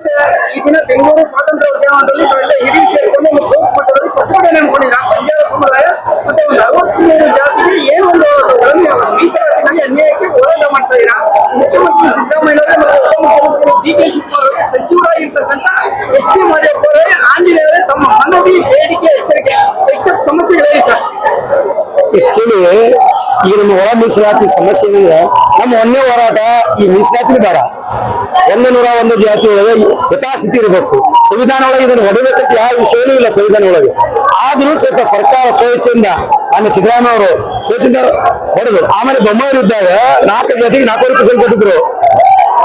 ಈ ದಿನ ಬೆಂಗಳೂರು ಸ್ವಾತಂತ್ರ್ಯ ಉದ್ಯಾನವನದಲ್ಲಿ ನಾವೆಲ್ಲ ಹಿರಿಯ ಸೇರಿಕೊಂಡು ಒಂದು ಬೃಹತ್ ಮಟ್ಟದಲ್ಲಿ ಪ್ರತಿಭಟನೆ ಅನ್ಕೊಂಡಿಲ್ಲ. ಬಂಜಾರ ಸಮುದಾಯ ಮತ್ತೆ ಒಂದು ಅರವತ್ಮೂರು ಜಾತಿಗೆ ಏನು ಒಂದು ಒಳಗೆ ಮೀಸಲಾತಿನಲ್ಲಿ ಅನ್ಯಾಯಕ್ಕೆ ಹೋರಾಟ ಮಾಡ್ತಾ ಇದ್ದೀರಾ? ಮುಖ್ಯಮಂತ್ರಿ ಸಿದ್ದರಾಮಯ್ಯ ಮತ್ತು ಉಪಮುಖ್ಯಮಂತ್ರಿ ಡಿ ಕೆ ಶಿವಕುಮಾರ್ ಸಚಿವರಾಗಿರ್ತಕ್ಕಂಥ ಎಸ್ ಸಿ ಮಾದೇವಪ್ಪ ಆಂಜನೇಯವರೇ ತಮ್ಮ ಮನವಿ, ಬೇಡಿಕೆ, ಎಚ್ಚರಿಕೆ ಎಕ್ಸೆಪ್ಟ್ ಸಮಸ್ಯೆಗಳೇನು ಸರ್? ಆಕ್ಚುಲಿ ಈಗ ನಮ್ಮ ಒಳ ಮೀಸಲಾತಿ ಸಮಸ್ಯೆ ನಮ್ಮ ಒಂದೇ ಹೋರಾಟ ಈ ಮೀಸಲಾತಿ ಬೇಡ. ಒಂದು ನೂರ ಒಂದು ಜಾತಿ ಒಳಗೆ ಯಥಾಸ್ಥಿತಿ ಇರಬೇಕು. ಸಂವಿಧಾನ ಒಳಗೆ ಇದನ್ನು ಹೊಡೆಯಬೇಕಂತ ಯಾವ ವಿಷಯನೂ ಇಲ್ಲ ಸಂವಿಧಾನ ಒಳಗೆ. ಆದ್ರೂ ಸ್ವಲ್ಪ ಸರ್ಕಾರ ಸ್ವೇಚ್ಛೆಯಿಂದ ಆಮೇಲೆ ಸಿದ್ದರಾಮಯ್ಯ ಅವರು ಸ್ವೇಚ್ಛೆಯಿಂದ ಹೊಡೆದ್ರು. ಆಮೇಲೆ ಬೊಮ್ಮಾಯಿ ಇದ್ದಾಗ ನಾಲ್ಕು ಜಾತಿಗೆ ನಾಲ್ಕೂವರೆ ಪರ್ಸೆಂಟ್ ಕೊಟ್ಟಿದ್ರು.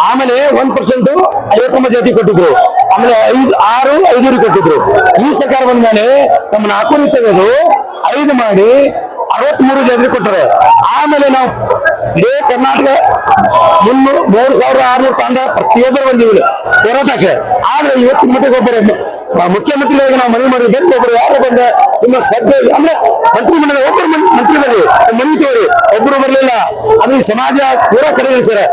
ಆಮೇಲೆ ಒಂದ್ ಪರ್ಸೆಂಟ್ ಐವತ್ತೊಂಬತ್ತು ಜಾತಿ ಕೊಟ್ಟಿದ್ರು. ಆಮೇಲೆ ಐದು, ಆರು ಐದೂರು ಕೊಟ್ಟಿದ್ರು. ಈ ಸರ್ಕಾರ ಬಂದ ಮೇಲೆ ನಮ್ಮ ನಾಲ್ಕೂರಿ ತೆಗೆದು ಐದು ಮಾಡಿ ಅರವತ್ಮೂರು ಜನರಿಗೆ ಕೊಟ್ಟರೆ. ಆಮೇಲೆ ನಾವು ಇಡೀ ಕರ್ನಾಟಕ ಮುನ್ನೂರು, ಮೂರು ಸಾವಿರದ ಆರ್ನೂರು ತಂಡ ಪ್ರತಿಯೊಬ್ಬರು ಬಂದಿವಿ ಹೋರಾಟಕ್ಕೆ. ಆದ್ರೆ ಇವತ್ತಿನ ಮಟ್ಟಿಗೆ ಒಬ್ಬರು ಮುಖ್ಯಮಂತ್ರಿಯಾಗಿ ನಾವು ಮನವಿ ಮಾಡಿದ್ರೆ ಒಬ್ಬರು ಯಾರು ಬಂದ ನಿಮ್ಮ ಶ್ರದ್ಧೆ ಅಂದ್ರೆ ಮಂತ್ರಿ ಮಂಡಲ ಒಬ್ಬರು ಮಂತ್ರಿ ಬರಲಿ. ಮನವಿ ಒಬ್ಬರು ಬರಲಿಲ್ಲ. ಅದು ಸಮಾಜ ಪೂರ ಕಡೆ ಸರ್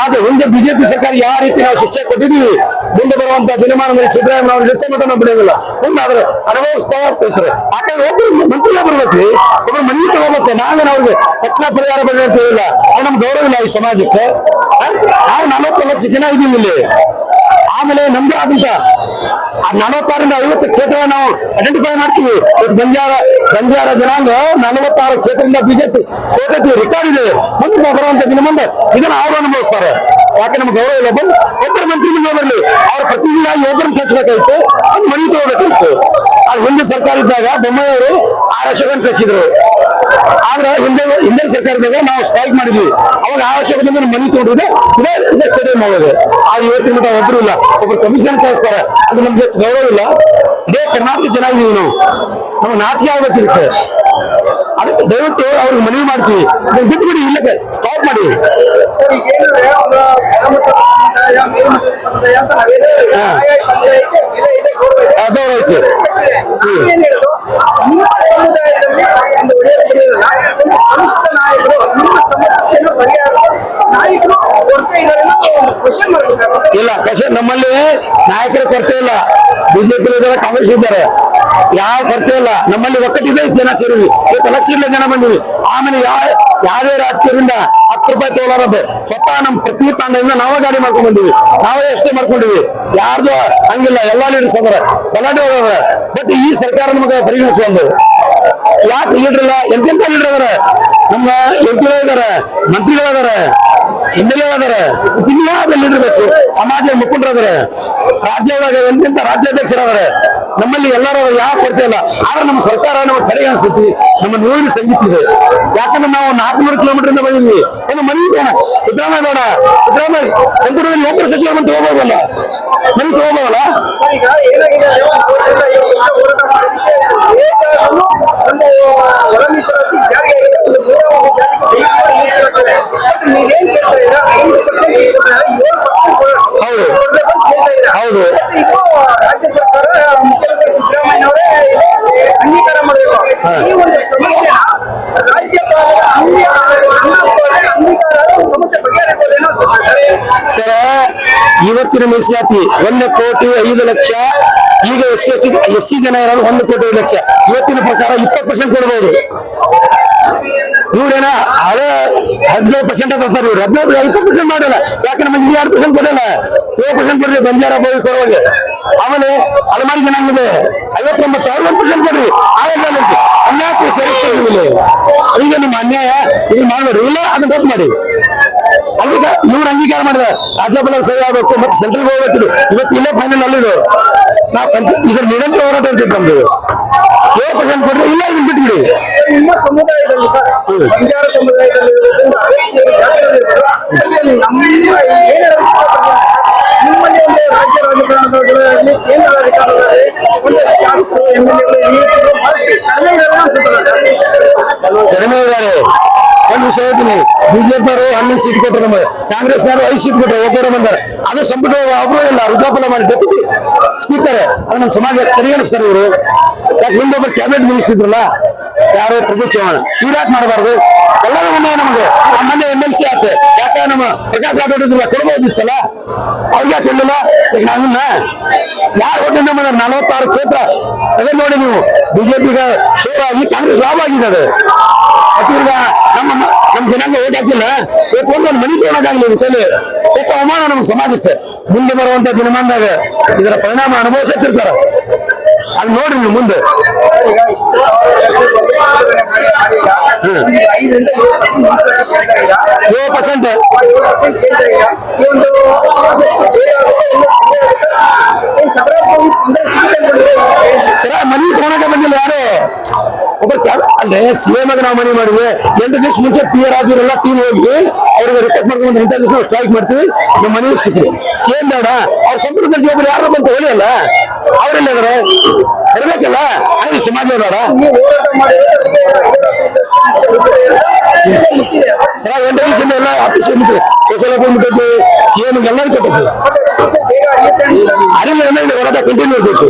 ಆದ್ರೆ ಹಿಂದೆ ಬಿಜೆಪಿ ಸರ್ಕಾರ ಯಾವ ರೀತಿ ನಾವು ಶಿಕ್ಷೆ ಕೊಟ್ಟಿದ್ದೀವಿ ಮುಂದೆ ಬರುವಂತ ದಿನಮಾನದಲ್ಲಿ ಸಿದ್ದರಾಮಯ್ಯ ನಿಲ್ಲಿಸ ಮಟ್ಟ ನಾವು ಬಿಡೋದಿಲ್ಲ. ಮುಂದೆ ಅವರು ಅನುಭವಿಸ್ತಾ ಹೋಗ್ತಾರೆ. ಯಾಕಂದ್ರೆ ಒಬ್ಬರು ಮಂತ್ರಿ ಬರ್ಬೇಕ್ರಿ. ಒಬ್ಬರು ಮನವಿ ತಗೋಬೇಕು ನಾವೇನು ಅವ್ರಿಗೆ ಹೆಚ್ಚಿನ ಪರಿಹಾರ ಅಂತ ಹೇಳಿಲ್ಲ. ಅದು ನಮ್ಗೆ ಗೌರವ ಇಲ್ಲ ಈ ಸಮಾಜಕ್ಕೆ? ನಾವು ನಲವತ್ತು ಲಕ್ಷ ಜನ ಇದೀವಿ ಇಲ್ಲಿ. ಆಮೇಲೆ ನಮ್ದು ಆದಂತ ನಲವತ್ತಾರರಿಂದ ಐವತ್ತು ಕ್ಷೇತ್ರ ನಾವು ಐಡೆಂಟಿಫೈ ಮಾಡ್ತೀವಿ. ಬಂಜಾರ ಬಂಜಾರ ಜನಾಂಗ ನಲವತ್ತಾರು ಕ್ಷೇತ್ರದಿಂದ ಬಿಜೆಪಿ ಸೋತೈತಿ. ರೆಕಾರ್ಡ್ ಇದೆ. ಮುಂದೆ ಬರುವಂತ ದಿನ ಮುಂದೆ ಇದನ್ನ ಅವರು ಅನುಭವಿಸ್ತಾರೆ ಯಾಕೆ ನಮ್ಗೆ ಗೌರವ ಇಲ್ಲ? ಬಂದು ಒಬ್ಬರು ಮಂತ್ರಿ ಮುಂದೆ ಬರಲಿ. ಅವ್ರ ಪ್ರತಿದಿನ ಒಬ್ಬರು ಕಳಿಸ್ಬೇಕಾಯ್ತು ಒಂದು ಮನಿ ತಗೋಬೇಕಾಯ್ತು ಆ ಹಿಂದೆ ಸರ್ಕಾರ ಇದ್ದಾಗ ಬೊಮ್ಮಾಯಿ ಅವರು ಆರ್ ಅಶೋಕನ್ ಕಳಿಸಿದ್ರು ಆದ್ರೆ ಹಿಂದೆ ಹಿಂದೆ ಸರ್ಕಾರದಾಗ ನಾವು ಸ್ಟ್ರೈಕ್ ಮಾಡಿದ್ವಿ. ಅವಾಗ ಆರ್ ಅಶೋಕದಿಂದ ಮನಿ ತಗೊಂಡಿದೆ ಇದೇ ಇದೇ ಸ್ಟೇಡಿಯಂ ಮಾಡೋದು ಅದು ಇವತ್ತಿನ ಮಟ್ಟ ಒಬ್ರು ಇಲ್ಲ. ಒಬ್ರು ಕಮಿಷನ್ ಕಳಿಸ್ತಾರೆ. ಅದು ನಮ್ಗೆ ಗೌರವ ಇಲ್ಲ. ಇದೇ ಕರ್ನಾಟಕ ಜನ ನಾವು. ನಮ್ಗೆ ನಾಚಿಕೆ ಆಗ್ಬೇಕಿರುತ್ತೆ. ಅದಕ್ಕೆ ದಯವಿಟ್ಟು ಅವ್ರಿಗೆ ಮನವಿ ಮಾಡ್ತೀವಿ. ಬಿಟ್ಟು ಬಿಡಿ ಇಲ್ಲಕ್ಕೆ ಸ್ಟಾಪ್ ಮಾಡಿ. ಸರ್ ಇಲ್ಲ ಕಷ್ಟ ನಮ್ಮಲ್ಲಿ ನಾಯಕರ ಕೊರತೆ ಇಲ್ಲ. ಬಿಜೆಪಿ ಕಾಂಗ್ರೆಸ್ ಇದ್ದಾರೆ. ಯಾವ ಕೊರತೆ ಇಲ್ಲ? ನಮ್ಮಲ್ಲಿ ಒಕ್ಕಟ್ಟಿದೆ ಜನ ಸೇರಿವಿ ಇವತ್ತು ಲಕ್ಷ ಜನ ಬಂದಿವಿ ಆಮೇಲೆ ಯಾವ ಯಾರೇ ರಾಜಕೀಯದಿಂದ ಹತ್ತು ರೂಪಾಯಿ ತಗೊಳ್ಳಾರದು ಸ್ವತಃ ನಮ್ ಪ್ರತಿ ತಾಂಡದಿಂದ ನಾವೇ ಗಾಡಿ ಮಾಡ್ಕೊಂಡ್ ಬಂದಿವಿ ನಾವೇ ಅಷ್ಟೇ ಮಾಡ್ಕೊಂಡಿವಿ ಯಾರ್ದು ಹಂಗಿಲ್ಲ. ಎಲ್ಲಾ ಲೀಡರ್ಸ್ ಅದಾರ ಗಲಾಟೆ ಹೋಗದ ಬಟ್ ಈ ಸರ್ಕಾರ ನಮಗೆ ಪರಿಗಣಿಸುವಲ್ದು ಯಾಕೆ ಲೀಡರ್ ಇಲ್ಲ? ಎಂತೆಂತ ಲೀಡರ್ ಅದಾರ ನಮ್ಮ ಎಂ ಪಿ ಇದಾರೆ ಅದಾರ ಎಂ ಎಲ್ ಎ ಅದಾರೆ ಲೀಡರ್ ಬೇಕು? ಸಮಾಜ ಮುಖಂಡರದಾರೆ ರಾಜ್ಯದಾಗ ಎಂತೆಂತ ರಾಜ್ಯಾಧ್ಯಕ್ಷರದಾರೆ ನಮ್ಮಲ್ಲಿ ಎಲ್ಲರೂ ಯಾವ ಕೊರತೆ ಇಲ್ಲ. ಆದ್ರೆ ನಮ್ಮ ಸರ್ಕಾರ ನಮ್ಮ ಕಡೆ ಅನ್ಸುತ್ತೆ. ನಮ್ಮ ನೋವಿನ ಸಂಗೀತ ಇದೆ. ಯಾಕಂದ್ರೆ ನಾವು ನಾಲ್ಕುನೂರು ಕಿಲೋಮೀಟರ್ ಇಂದ ಬಂದಿದ್ವಿ ಏನು ಮರೀತೇನೆ ಸಿದ್ದರಾಮಯ್ಯ ಬೇಡ ಸಿದ್ದರಾಮಯ್ಯ ಸಂಪುಟದಲ್ಲಿ ಒಬ್ಬರು ಸಚಿವ ಬಂದು ತಗೋಬೋದಲ್ಲ ಮನೆ ತಗೋಬೋದಲ್ಲ ಒಂದು ನೂರ ಒಂದು ಜಾತಿಗೆ ದಯವಿಟ್ಟು ಮೀಸಲಾತಿ ಇದೆ. ಬಟ್ ನೀವೇನ್ ಕೇಳ್ತಾ ಇದ್ದೀರಾ ಐದು ಪರ್ಸೆಂಟ್ ಏಳು ಪರ್ಸೆಂಟ್ ಹೌದು. ಕೊಡ್ಬೇಕು ಅಂತ ಕೇಳ್ತಾ ಇದ್ದೀರಾ ಹೌದು. ಬಟ್ ಇದು ರಾಜ್ಯ ಸರ್ಕಾರ ಮುಖ್ಯಮಂತ್ರಿ ಸಿದ್ದರಾಮಯ್ಯ ಅವರೇ ಅಂಗೀಕಾರ ಮಾಡಬೇಕು ಈ ಒಂದು ಸಮಸ್ಯೆನ ರಾಜ್ಯಪಾಲರ ಅಂಗೀ- ಅಂಗೀಕಾರ ಸಮಸ್ಯೆ ಬಗೆಹರಿಬೋದೇನೋ ಅಂತ ಸರ, ಇವತ್ತಿನ ಮೀಸಲಾತಿ ಒಂದು ಕೋಟಿ ಐದು ಲಕ್ಷ, ಈಗ ಎಸ್ ಸಿ ಎಸ್ ಸಿ ಜನ ಇರೋದು ಒಂದು ಕೋಟಿ ಐದು ಲಕ್ಷ. ಇವತ್ತಿನ ಪ್ರಕಾರ ಇಪ್ಪತ್ತು ಪರ್ಸೆಂಟ್ ಕೊಡ್ಬೋದು. ಇವ್ರೇನ ಹಳೆ ಹದಿನೈದು ಪರ್ಸೆಂಟ್ ಸರ್ ಇವ್ರು. ಹದಿನೈದು ಇಪ್ಪತ್ತು ಪರ್ಸೆಂಟ್ ಮಾಡಲ್ಲ. ಆರು ಪರ್ಸೆಂಟ್ ಕೊಡಲ್ಲ ಏಳು ಪರ್ಸೆಂಟ್ ಕೊಡ್ರಿ ಬಂಜಾರ ಕೊಡುವಾಗ ಆಮೇಲೆ ಹಲವಾರು ಜನಾಂಗದ ಐವತ್ತೊಂಬತ್ತು ಅರವತ್ತು ಪರ್ಸೆಂಟ್ ಕೊಡ್ರಿ. ಆಗಲ್ಲ ಅನ್ಯಾಯ ಸೇರಿಸ್ತೀವಿ ಈಗ ನಿಮ್ಮ ಅನ್ಯಾಯ ಇದು ಮಾಡಬೇಡಿ ಇಲ್ಲ ಅದನ್ನ ತಪ್ಪು ಮಾಡಿ. ಅದಕ್ಕೆ ಇವ್ರು ಅಂಗೀಕಾರ ಮಾಡಿದ. ರಾಜ್ಯಪಾಲ ಸರಿ ಆಗ್ಬೇಕು ಮತ್ತೆ ಸೆಂಟ್ರಲ್ ಹೋಗ್ಬೇಕಿದ್ರು. ಇವತ್ತು ಇಲ್ಲೇ ಫೈನಲ್ ಅಲ್ಲಿದು ನಾವು ಇದ್ರ ನಿರಂತರ ಹೋರಾಟ ಇರ್ತೀವಿ ನಮ್ದು. ಏಳು ಪರ್ಸೆಂಟ್ ಕೊಡ್ರಿ ಇಲ್ಲ ಇದನ್ನ ಬಿಟ್ಬಿಡಿ. ನಿಮ್ಮ ಸಮುದಾಯದಲ್ಲಿ ಸರ್ ಸಮುದಾಯದಲ್ಲಿ ನಿಮ್ಮಲ್ಲಿ ಒಂದು ರಾಜ್ಯ ರಾಜಕಾರಣದಲ್ಲಿ ಕೇಂದ್ರ ರಾಜಕಾರಣದಲ್ಲಿ ಒಂದು ಶಾಸಕರು ಎಂ ಎಲ್ ಎಗಳು ಹಿರಿಯರು ಬಹಳಷ್ಟು ಕಡಿಮೆ ಇದ್ದಾರೆ ಅನ್ಸುತ್ತಲ್ಲ ಕಡಿಮೆ ಇದ್ದಾರೆ ಒಂದು ವಿಷಯ ಹೇಳ್ತೀನಿ ಬಿಜೆಪಿ ಅವರು ಹನ್ನೊಂದು ಸೀಟ್ ಕೊಟ್ಟರು ನಮಗೆ ಕಾಂಗ್ರೆಸ್ ಅವರು ಐದು ಸೀಟ್ ಕೊಟ್ಟರು ಒಬ್ಬರು ಬಂದಾರೆ ಅದು ಸಂಪುಟ ಒಬ್ಬರು ಇಲ್ಲ ರುದ್ರಾಪುರ ಮಾಡಿ ಡೆಪ್ಯೂಟಿ ಸ್ಪೀಕರ್ ಅದು ನಮ್ಮ ಸಮಾಜ ಪರಿಗಣಿಸ್ತಾರೆ ಇವರು ಯಾಕೆ ಹಿಂದೊಬ್ಬರು ಕ್ಯಾಬಿನೆಟ್ ಮಿನಿಸ್ಟರ್ ಇದ್ರಲ್ಲ ಯಾರು ಪ್ರಭು ಚೌಹಾಣ್ ಇವ್ರು ಯಾಕೆ ಮಾಡಬಾರ್ದು ಎಲ್ಲರೂ ಒಂದೇ ನಮಗೆ ಮೊನ್ನೆ ಎಂ ಎಲ್ ಸಿ ಆತ ಯಾಕೆ ನಮ್ಮ ಪ್ರಕಾಶ್ ರಾಠೋಡ್ ಕೊಡ್ಬೋದಿತ್ತಲ್ಲ ಅವ್ರಿಗೆ ಕೊಡಲಿಲ್ಲ? ಈಗ ನಾವಿಲ್ಲ ಯಾರು ಹೋಗಿ ನಮ್ಮ ನಲವತ್ತಾರು ಕ್ಷೇತ್ರ ಅದೇ ನೋಡಿ ನೀವು. ಬಿಜೆಪಿಗೆ ಶೇರ್ ಆಗಿ ಕಾಂಗ್ರೆಸ್ ಲಾಭ ಆಗಿದೆ ಅದು. ಮತ್ತು ನಮ್ಮ ನಮ್ಮ ಜನಾಂಗ ಓಟ್ ಹಾಕಿಲ್ಲ. ಒಂದೊಂದು ಮನಿ ತಗೊಳಕಾಗ್ಲಿ ಇದು ಸ್ವಲ್ಪ ಅವಮಾನ ನಮ್ಮ ಸಮಾಜಕ್ಕೆ. ಮುಂದೆ ಬರುವಂತ ದಿನಮಾನದಾಗ ಇದರ ಪರಿಣಾಮ ಅನುಭವಿಸುತ್ತಿರ್ತಾರ. ಅಲ್ಲಿ ನೋಡ್ರಿ ನೀವು ಮುಂದೆ. ಇದ್ದೀರಾ ಈ ಒಂದು ಆದಷ್ಟು ಬೇಗ ಆಗುತ್ತೆ ಇನ್ನೂ delay ಆಗುತ್ತೆ ಏನ್ ಸಬರಾಬ್ ಅಂದ್ರೆ ಸಿಗುತ್ತೆ ಅನ್ಕೊಂಡಿದ್ದೀರಾ? ಸರ ಮನಿ ತಗೊಳಕ ಬಂದಿಲ್ಲ ಯಾರು ಒಬ್ಬ ಕ್ಯಾ- ಅಂದ್ರೆ ಸಿಎಂ ಆಗ ನಾವು ಮನೆ ಮಾಡಿದ್ವಿ ಎಂಟು ದಿವಸ ಮುಂಚೆ ಪಿ ಆರ್ ರಾಜುರೆಲ್ಲ ಟೀಮ್ ಹೋಗಿ ಅವ್ರಿಗೆ ರಿಕ್ವೆಸ್ಟ್ ಮಾಡ್ಕೊಂಡು ಎಂಟು ದಿವಸ ಸ್ಟ್ರೈಕ್ ಮಾಡ್ತೀವಿ ನಮ್ಮ ಮನೆ ಇಸ್ಬಿಟ್ವಿ ಸಿಎಂ ಬೇಡ ಅವ್ರ ಸಂಪೂರ್ಣ ಜವಾಬ್ದಾರಿ ಯಾರು ಬಂತ ಹೇಳಿಲ್ಲ ಅವರೆಲ್ಲ ಇದಾರೆ ಇರ್ಬೇಕಲ್ಲ ಅದು ಎಂಟು ದಿವಸದಿಂದ ಆಫೀಸ್ ಅರಿಲ್ಲ ಏನಾಗಿದೆ ಹೋರಾಟ ಕಂಟಿನ್ಯೂ ಇರ್ತೈತಿ